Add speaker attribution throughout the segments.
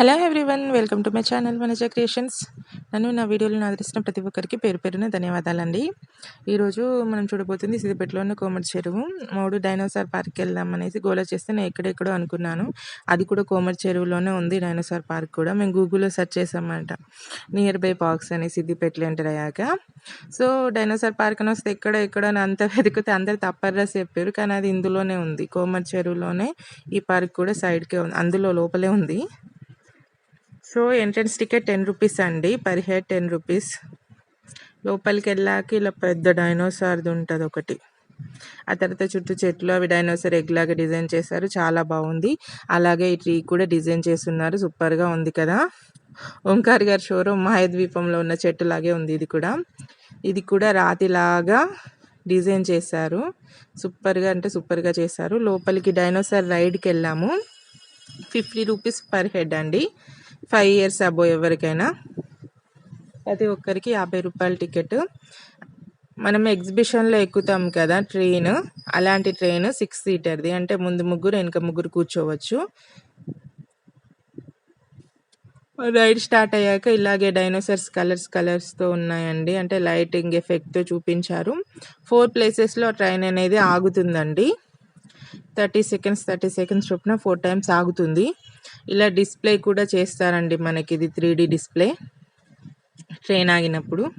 Speaker 1: Hello everyone welcome to my channel Manaja creations నన్ను నా వీడియోలను ఆదరిస్తున్న ప్రతి ఒక్కరికి పేరు పేరున ధన్యవాదాలండి. ఈరోజు మనం చూడబోతుంది సిద్దిపేటలో ఉన్న కోమటి చెరువు. మూడు డైనోసార్ పార్క్కి వెళ్దాం అనేసి గోల చేస్తే నేను ఎక్కడెక్కడో అనుకున్నాను. అది కూడా కోమటి చెరువులోనే ఉంది డైనోసార్ పార్క్ కూడా. మేము గూగుల్లో సెర్చ్ చేసామంట నియర్ బై పార్క్స్ అని సిద్దిపేటలో ఎంటర్ అయ్యాక. సో డైనోసార్ పార్క్ అని వస్తే ఎక్కడ ఎక్కడ అంత వెతికితే అందరు తప్పర్రస్ చెప్పారు. కానీ అది ఇందులోనే ఉంది. కోమటి చెరువులోనే ఈ పార్క్ కూడా సైడ్కే ఉంది. అందులో లోపలే ఉంది. So entrance ticket ten rupees అండి. Per head ten rupees. లోపలికి వెళ్ళాక ఇలా పెద్ద డైనోసార్ది ఉంటుంది ఒకటి. ఆ తర్వాత చుట్టూ చెట్లు అవి డైనోసార్ ఎగ్ లాగా డిజైన్ చేశారు. చాలా బాగుంది. అలాగే ఈ ట్రీ కూడా డిజైన్ చేస్తున్నారు. సూపర్గా ఉంది కదా. ఓంకార్ గారి షోరూమ్ మహాద్వీపంలో ఉన్న చెట్టు లాగే ఉంది ఇది కూడా. ఇది కూడా రాతిలాగా డిజైన్ చేశారు. సూపర్గా అంటే సూపర్గా చేశారు. లోపలికి డైనోసార్ రైడ్కి వెళ్ళాము. ఫిఫ్టీ రూపీస్ పర్ హెడ్ అండి. ఫైవ్ ఇయర్స్ అబో ఎవరికైనా. ప్రతి ఒక్కరికి యాభై రూపాయల టికెట్. మనం ఎగ్జిబిషన్లో ఎక్కుతాం కదా ట్రైన్. అలాంటి ట్రైన్ సిక్స్ సీటర్ది. అంటే ముందు ముగ్గురు వెనక ముగ్గురు కూర్చోవచ్చు. రైడ్ స్టార్ట్ అయ్యాక ఇలాగే డైనోసార్స్ కలర్స్ కలర్స్తో ఉన్నాయండి. అంటే లైటింగ్ ఎఫెక్ట్తో చూపించారు. ఫోర్ ప్లేసెస్లో ట్రైన్ అనేది ఆగుతుందండి. థర్టీ సెకండ్స్ థర్టీ సెకండ్స్ చొప్పున ఫోర్ టైమ్స్ ఆగుతుంది. ఇలా డిస్ప్లే కూడా చేస్తారండి మనకి ఇది త్రీ డిస్ప్లే. ట్రైన్ ఆగినప్పుడు.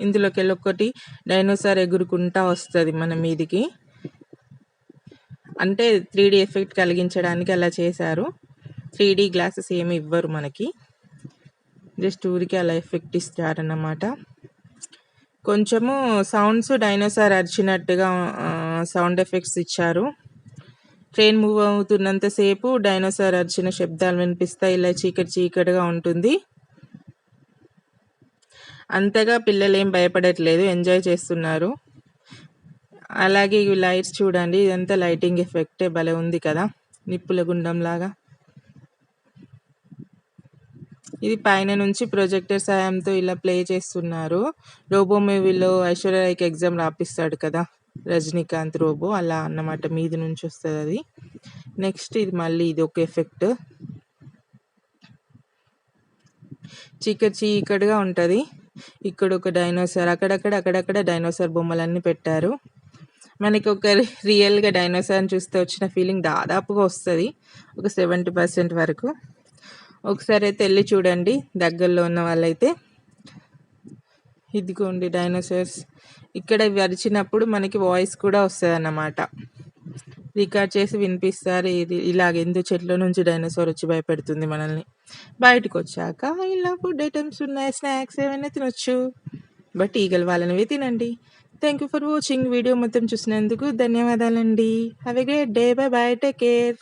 Speaker 1: ఇందులోకి వెళ్ళి ఒకటి డైనోసార్ ఎగురుకుంటా వస్తుంది మన మీదికి. అంటే త్రీ ఎఫెక్ట్ కలిగించడానికి అలా చేశారు. త్రీ గ్లాసెస్ ఏమి ఇవ్వరు మనకి. జస్ట్ ఊరికి అలా ఎఫెక్ట్ ఇస్తారన్నమాట. కొంచెము సౌండ్స్ డైనోసార్ అరిచినట్టుగా సౌండ్ ఎఫెక్ట్స్ ఇచ్చారు. ట్రైన్ మూవ్ అవుతున్నంతసేపు డైనోసార్ అరిచిన శబ్దాలు వినిపిస్తాయి ఇలా చీకటి చీకటిగా ఉంటుంది. అంతగా పిల్లలు ఏం భయపడట్లేదు ఎంజాయ్ చేస్తున్నారు. అలాగే ఇవి లైట్స్ చూడండి ఇదంతా లైటింగ్ ఎఫెక్టే భలే ఉంది కదా నిప్పుల గుండం లాగా ఇది పైన నుంచి ప్రొజెక్టర్ సాయంతో ఇలా ప్లే చేస్తున్నారు. రోబో మూవీలో ఐశ్వర్యకి ఎగ్జామ్ రాపిస్తాడు కదా. రజనీకాంత్ రోబో అలా అన్నమాట మీది నుంచి వస్తుంది అది. నెక్స్ట్ ఇది మళ్ళీ ఇది ఒక ఎఫెక్ట్. చీకటి చీకటిగా ఉంటుంది. ఇక్కడ ఒక డైనోసార్ అక్కడక్కడ అక్కడక్కడ డైనోసార్ బొమ్మలన్నీ పెట్టారు. మనకి ఒక రియల్గా డైనోసార్ని చూస్తే వచ్చిన ఫీలింగ్ దాదాపుగా వస్తుంది. ఒక సెవెంటీ పర్సెంట్ వరకు. ఒకసారి అయితే వెళ్ళి చూడండి దగ్గరలో ఉన్న వాళ్ళైతే. ఇదిగోండి డైనోసార్స్. ఇక్కడ వరిచినప్పుడు మనకి వాయిస్ కూడా వస్తుంది అన్నమాట రికార్డ్ చేసి వినిపిస్తారు. ఇది ఇలాగ ఎందుకు చెట్ల నుంచి డైనోసార్ వచ్చి భయపెడుతుంది మనల్ని. బయటకు వచ్చాక ఇలా ఫుడ్ ఐటమ్స్ ఉన్నాయి స్నాక్స్ ఏమైనా తినొచ్చు. బట్ ఈగలు వాళ్ళనివి తినండి. Thank you for watching video మొత్తం చూసినందుకు ధన్యవాదాలండి. Have a great day bye bye take care